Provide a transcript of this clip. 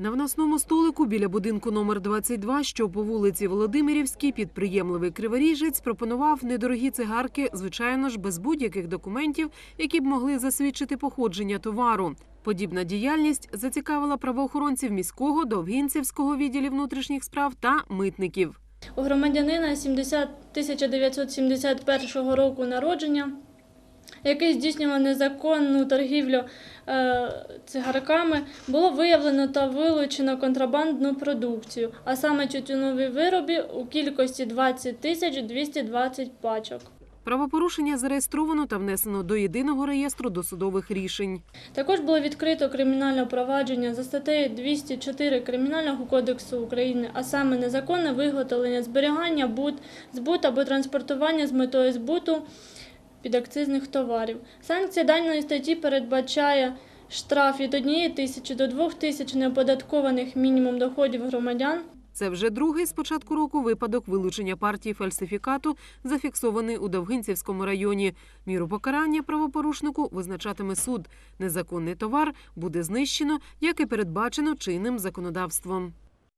На вносному столику біля будинку номер 22, що по вулиці Володимирівській, підприємливий криворіжець пропонував недорогі цигарки, звичайно ж, без будь-яких документів, які б могли засвідчити походження товару. Подібна діяльність зацікавила правоохоронців міського, довгінцівського відділів внутрішніх справ та митників. У громадянина 70 1971 року народження, який здійснював незаконну торгівлю е, цигарками, було виявлено та вилучено контрабандну продукцію, а саме тютюнові вироби у кількості 20 тисяч 220 пачок. Правопорушення зареєстровано та внесено до єдиного реєстру досудових рішень. Також було відкрито кримінальне провадження за статтею 204 Кримінального кодексу України, а саме незаконне виготовлення, зберігання, бут, збут або транспортування з метою збуту підакцизних товарів. Санкція даної статті передбачає штраф від 1 тисячі до 2 тисяч неоподаткованих мінімум доходів громадян Це вже другий з початку року випадок вилучення партії фальсифікату, зафіксований у Довгинцівському районі. Міру покарання правопорушнику визначатиме суд. Незаконний товар буде знищено, як і передбачено чинним законодавством.